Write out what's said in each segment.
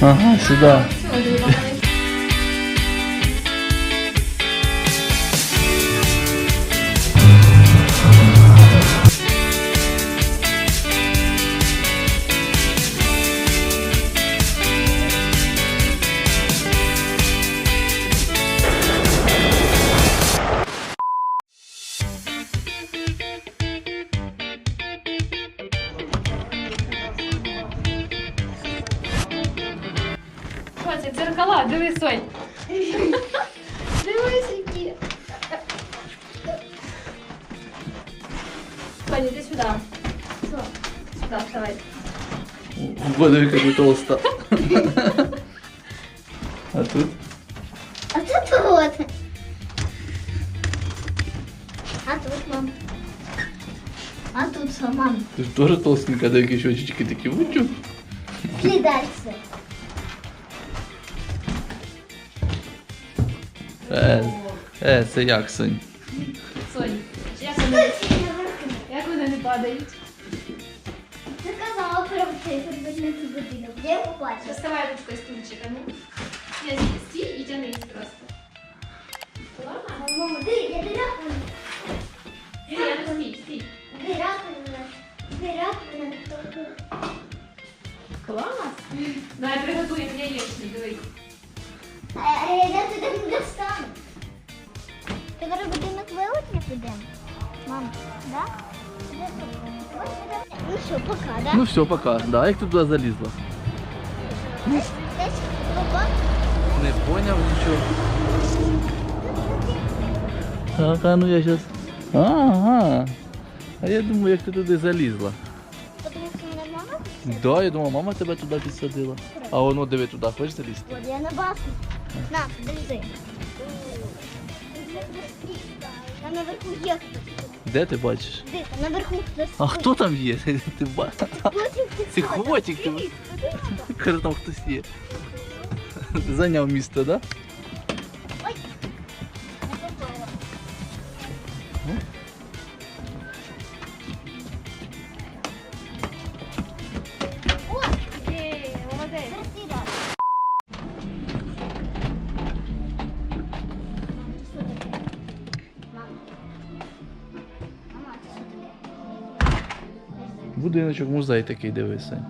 Ага, сюди. Все, Ось, це дзеркала, диви, Сонь. Дивись, які. Сонь, іди сюди. Все, сюди, вставай. Боже, яка ти толста. А тут? А тут вот. А тут мам. А тут що, мам? Ти ж теж толстенька, де які щочечки такі вучу. Пішли дальше. Е, е, це як, Сонь? Сонь, як вони, як вони не падають? Ти казала про цей футбольний будинок. Де я побачила? Доставай ручкой стульчика, ну. Я стій і тянись просто. Мама, диви, я. Ні, я стій, стій. Диракую. Диракую. Клас. Давай приготуємо яєчню, дивись. А я туди не достану. Ти в будинок великий підемо? Мам, да? Ну що, пока, да? Ну все, пока. Да, як ти туди залізла? Десь. Не поняв нічого. Так, а ну я зараз. Ага. А я думаю, як ти туди залізла. Тому що мене мама Да, я думав, мама тебе туди підсадила. А воно диви туди, хочеш залізти? От я на башню. На, держи. Там наверху є хтось. Де ти бачиш? Там наверху хтось. А хто там є? Ти бачиш? Ти подивись. Каже, там хтось є. Зайняв місце, так? Ой. Будиночок, музей такий дивися.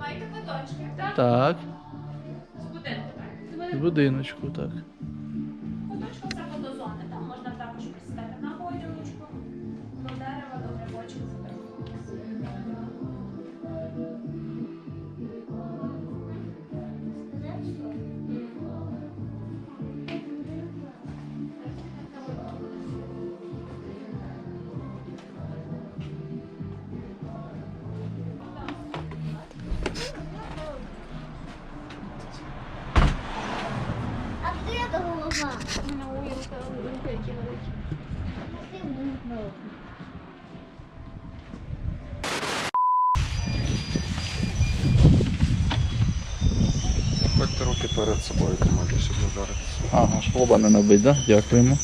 Маєте куточки, так? Так, З будинку, так? З будиночку, так. Ходьте руки перед собою, тримайте, щоб не вдаритися. Ага, шкоба не набить, так? Да? Дякуємо.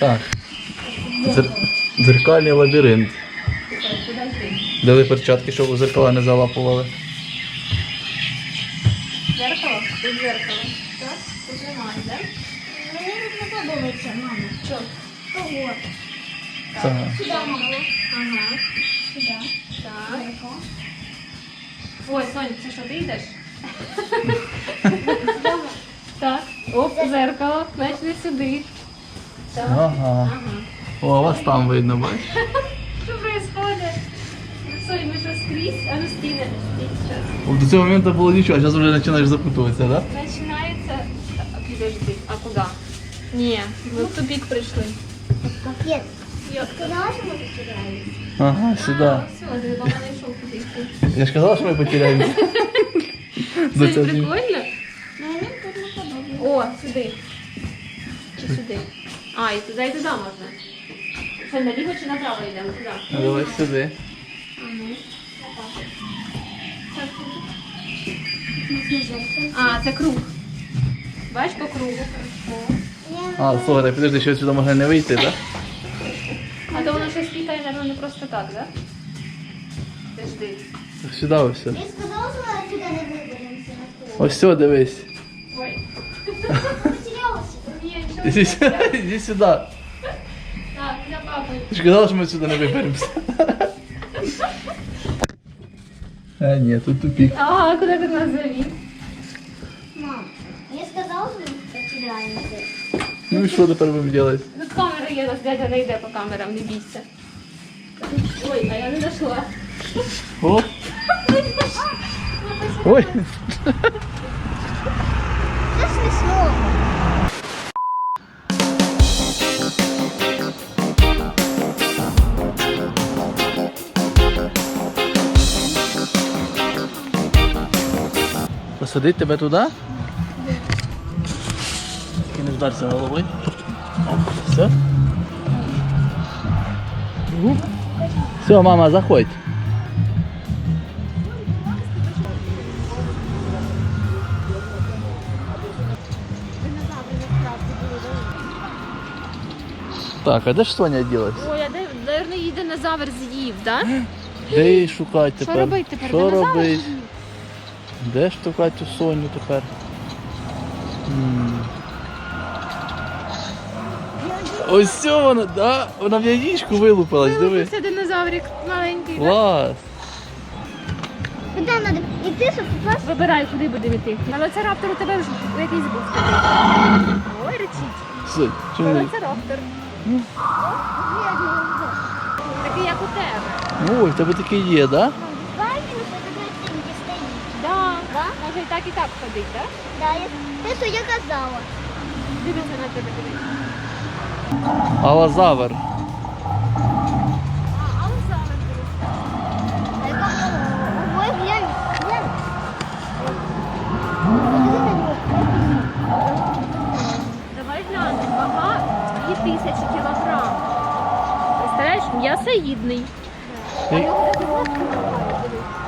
Так. Дзер... Дзеркальний лабіринт. Дали перчатки, щоб зеркала не залапували. Зеркало? Тут зеркало. Так? Тут немає, так? Мені тут не подобається, мама. Що? Ого. Так. Сюди, мама. Ага. Сюди. Так. Ой, Сонь, це що, ти йдеш? Так. Оп, зеркало. Значить, сюди. Так. Ага. Ага. О, вас там видно, бачиш. Що происходит? Сонь, ми що скрізь? А ну стій, не зараз. До цього моменту було нічого, а зараз вже починаєш запутуватися, так? Да? Починається... Підожди, а куди? Ні, ми в тупік прийшли. Капець. Я Сказала, що ми потерялись? Ага, сюди. Все, диви, не йшов куди. Я ж казала, що ми потеряємося. Це прикольно? Подобається. О, сюди. Чи сюди? А, і туди, і туди можна. Це наліво чи направо йдемо? Туди. Ну, Давай сюди. А. Це круг. Бач по кругу. А, слухай, так підожди, що сюди можна не вийти, так? А то воно щось не просто так, да? Ти жди. Сюди ось. Я сказала, що ми сюди не виберемося. Ось все, дивись. Ой. Потерялася. Іди сюди. Іди сюди. Так, для папи. Ти ж казала, що ми сюди не виберемося. А ні, тут тупик. А, куди ти нас завів? Мам, я сказала, що ми потеряємося. Ну і що тепер будемо робити? Тут камера є, нас дядя не йде по камерам, не бійся. Ой, а я не знайшла. О! Ой! Це смішно. Посадить тебе туди? Тільки не вдарся головою. Все? Все, мама, заходь. Так, а де ж Соня ділась? Ой, а де, наверное, її динозавр з'їв, так? Де її шукати Що тепер? робити тепер? Що Динозавр? Де ж шукати цю Соню тепер? Ось все вона, да? Вона в яєчку вилупилась, диви. Це динозаврик маленький. Клас. Куди треба йти, щоб попасти? Вибирай, куди будемо йти. Але це раптор у тебе вже якийсь був. Ой, речить. Все, чому Але це раптор. Такий, як у тебе. Ой, в тебе такий є, да? Да. Да? Може і так, і так ходить, так? Да, я... Те, що я казала. Дивися на тебе, дивись. Алазавр. А, а ось зараз дивись. А яка голова? Ой, глянь, глянь. Подиви на нього. Давай глянемо. Вага 2000 кілограм. Представляєш, м'ясоїдний.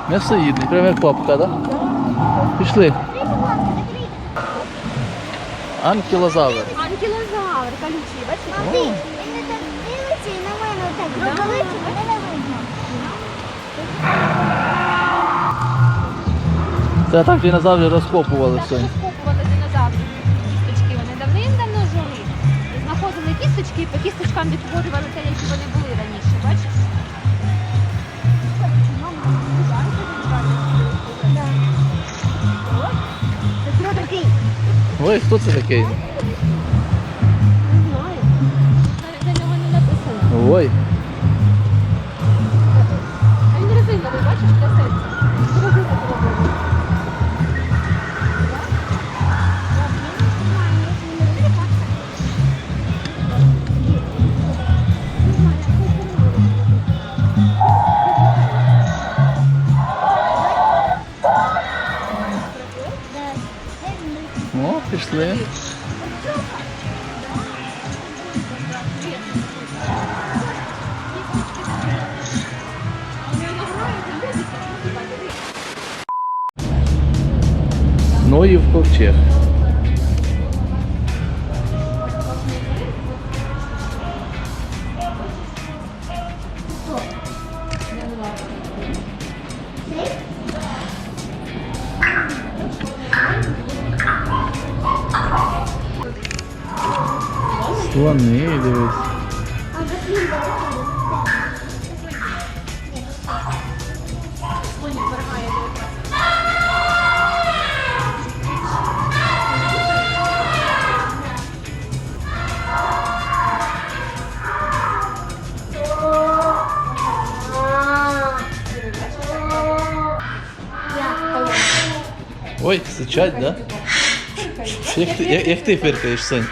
М'ясоїдний, прямо як папка, да? Пішли. Анкілозавр. Анкілозавр, колючий? Смотри, він не так дивиться і на мене отак Да. мене не видно. Це так динозаври розкопували Так розкопували динозаврів. Кісточки вони давним-давно жили. Знаходили кісточки і по кісточкам відтворювали те, які вони були раніше, Ой, хто це такий? Не знаю. Навіть на нього не написано. Ой. Слони, Ой, сичать, да? Як ти, як, як ти фиркаєш, Сонь?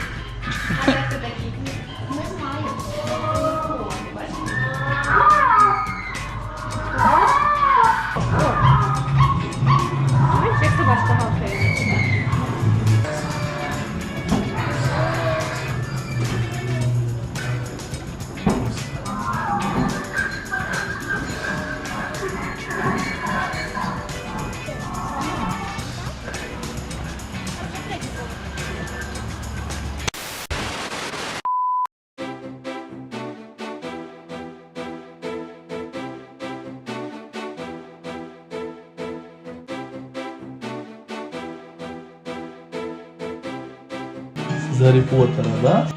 З Гаррі Поттера, да?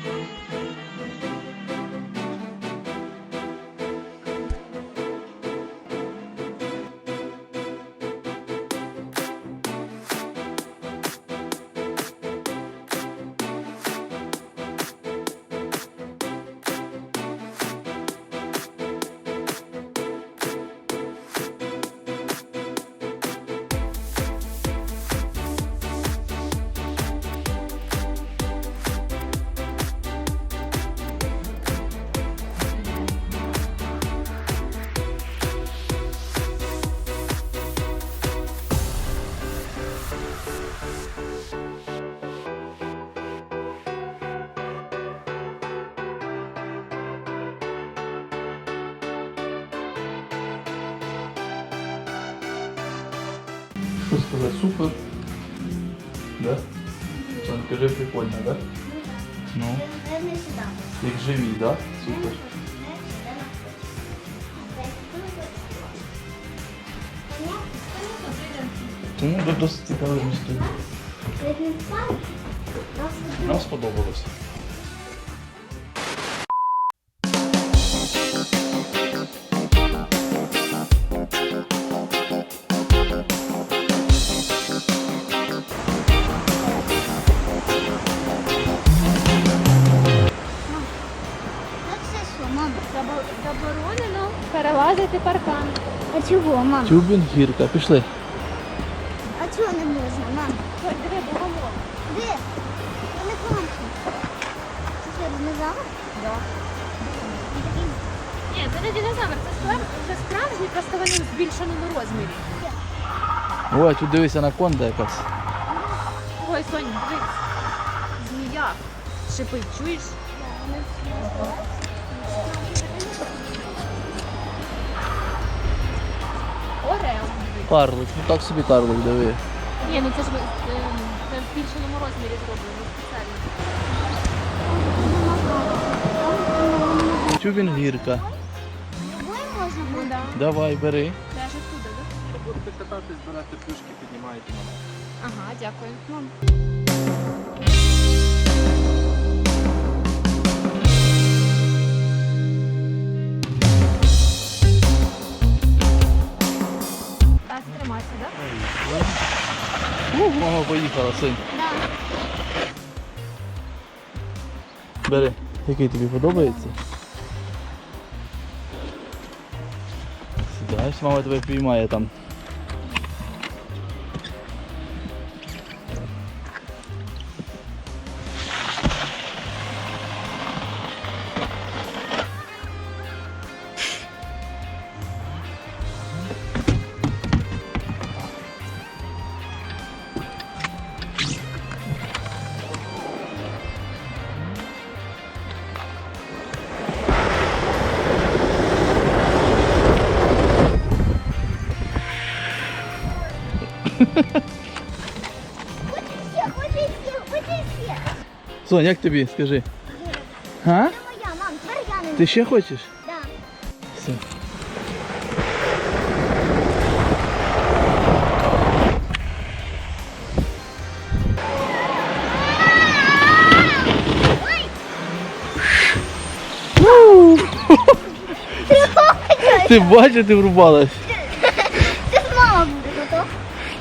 Що сказати, супер. Да? Сон, кажи прикольно, да? Ну, сюди. як живі, да? Супер. Тому досить цікаве місто. Нам сподобалося. Мам? Тюбінг гірка, пішли. А чого не можна, мам? Диви, богомол. Де? Це що, динозавр? Да. Ні, це не динозавр, це справ... це справжні, просто вони в збільшеному розмірі. Ой, тут дивись анаконда якась. Ой, Сонь, дивись. Змія. Шипить, чуєш? Орел. Карлик, ну так собі карлик, диви. Ні, ну це ж ви- це, це в більшому розмірі зроблено спеціально. він гірка. Любой можна Ну буде? да. Давай, бери. Це аж оттуда, да? Будете кататись, збирати плюшки, піднімаєте мене. Ага, дякую. А, Ух, поїхала, син. Бери. Який тобі подобається? Сідаєш, мама тебе піймає там. Сонь, як тобі, скажи? А? Ти ще хочеш? Да. Все. Ти бачиш, ти врубалась.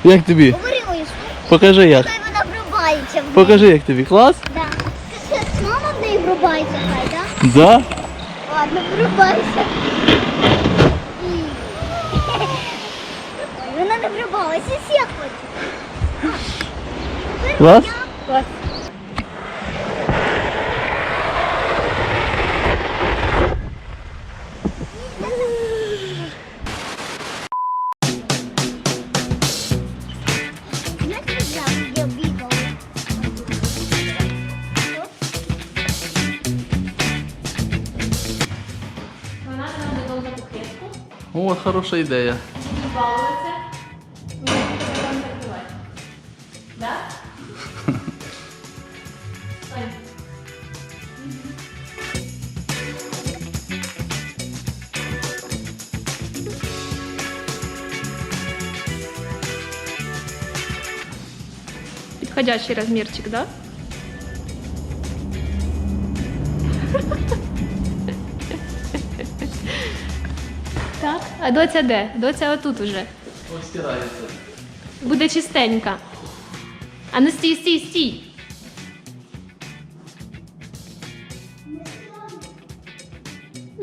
Як тобі? Говори Покажи як. Хай вона врубається в неї. Покажи, як тобі. Клас? Да. Мама в неї врубається, хай, да? Да? Ладно, врубайся. Ой, Вона не врубалася, всі хоче. Клас? Клас. Хороша ідея. І балується. Да? Подходящий размерчик, да? А доця де? Доця отут уже. Ось стирається. Буде чистенька. А ну стій, стій, стій.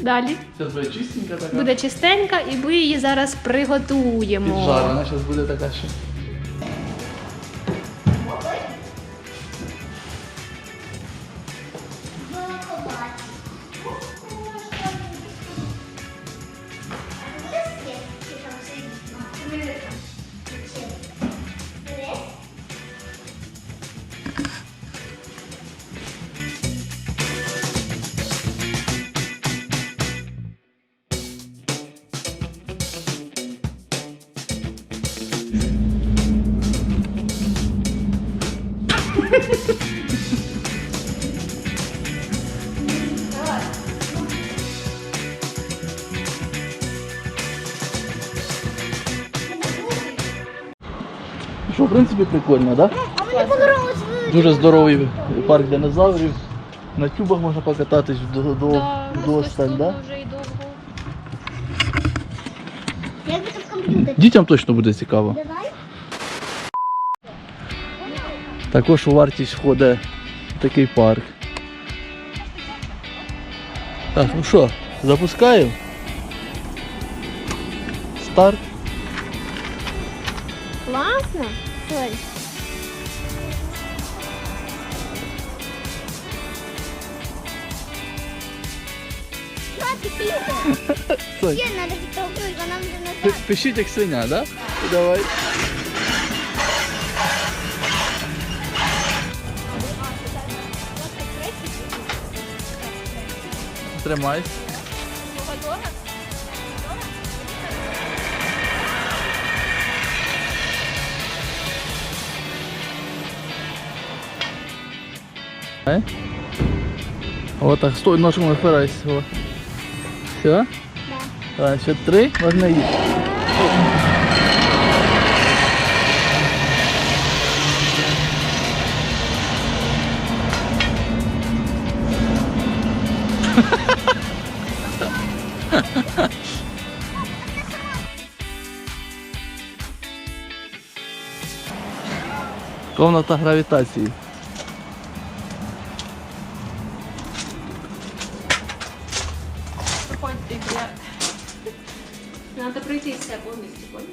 Далі. Зараз буде чистенька така. Буде чистенька і ми її зараз приготуємо. Піджарена, зараз буде така ще. Що, в принципі, прикольно, так? Да? А мені подобалось Дуже здоровий парк динозаврів. На тюбах можна покататись до, до, Да, до осталь, да? вже і довго. Як би це в комп'ютері? Дітям точно буде цікаво. Давай. Також у вартість входить такий парк. Так, ну що, запускаємо? Старт. Класно. Пітер. Стой. Ще треба вже назад. Пишіть як свиня, да? Давай. Тримай. Е? Вот так, стой, ножком опирайся. Вот. Все? Да. А, ще три, можна їсти. Комната гравітації. Проходьте, ребят. Надо пройти все повністю, понял?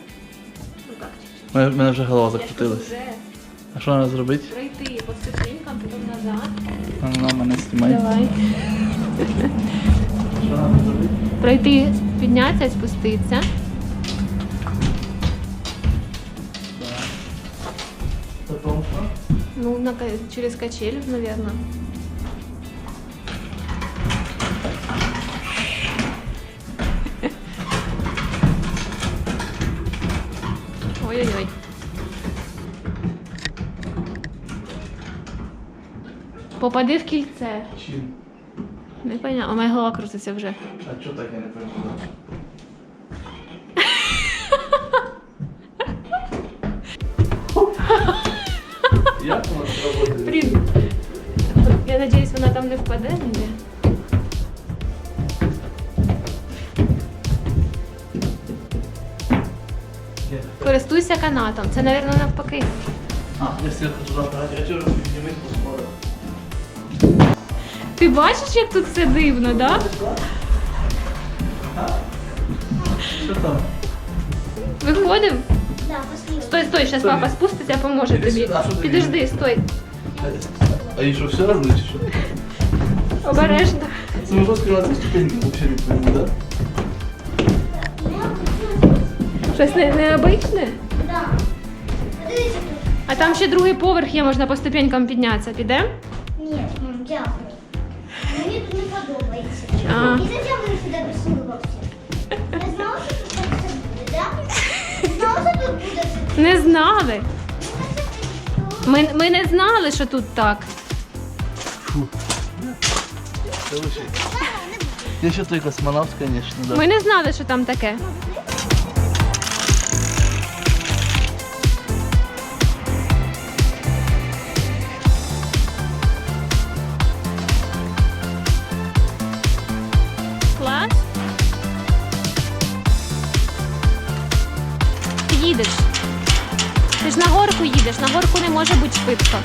Ну как чуть-чуть. У мене- мене вже голова Я ж кажу, закрутилась. вже А що треба зробити? пройти по ступенькам, потім назад. А, На мене знімай. Давай. Що треба зробити? Пройти, піднятися, спуститися. Ну, на, через качель, наверное. Ой-ой-ой. Попади в кільце. Чим? Не понятно, у мене голова крутиться вже. А що таке не пойму? Надіюсь, вона там не впаде ніде. Користуйся канатом. Це, мабуть, навпаки. А, якщо я хочу забрати, а чого ж піднімись посмотрим? Ти бачиш, як тут все дивно, так? Да? Що там? Виходимо? Да. Стой, стой, зараз папа спуститься, поможе тобі. Підожди, стой. А і що, все разом чи що? Обережно. Це можна сказати, це ступеньки взагалі не пойму, да? Щось не, необичне. Да. Подивіться тут. А там ще другий поверх є, можна по ступенькам піднятися. Підемо? Ні, мам, дякую. Мені тут не подобається. А. І зачем вони сюди присунувався? Не знала, що тут так все буде, да? Не знала, що тут буде все. Не знали. Ми, ми не знали, що тут так. Фу. Я ще той космонавт, звісно. Ми не знали, що там таке. Ти їдеш. Ти ж на горку їдеш, на горку не може бути швидко.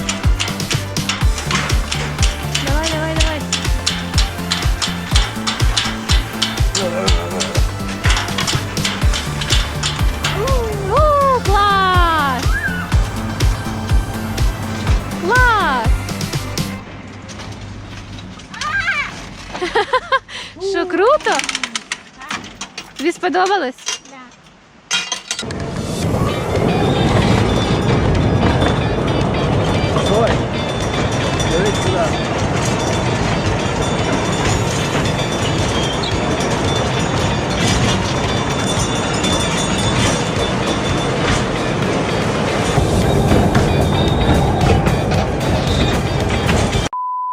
Сподобалось? Так.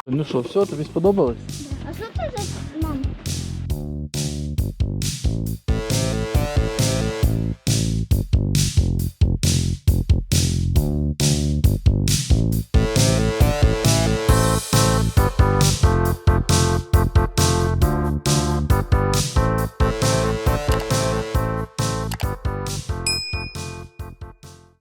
Ну что, все, тобі сподобалось?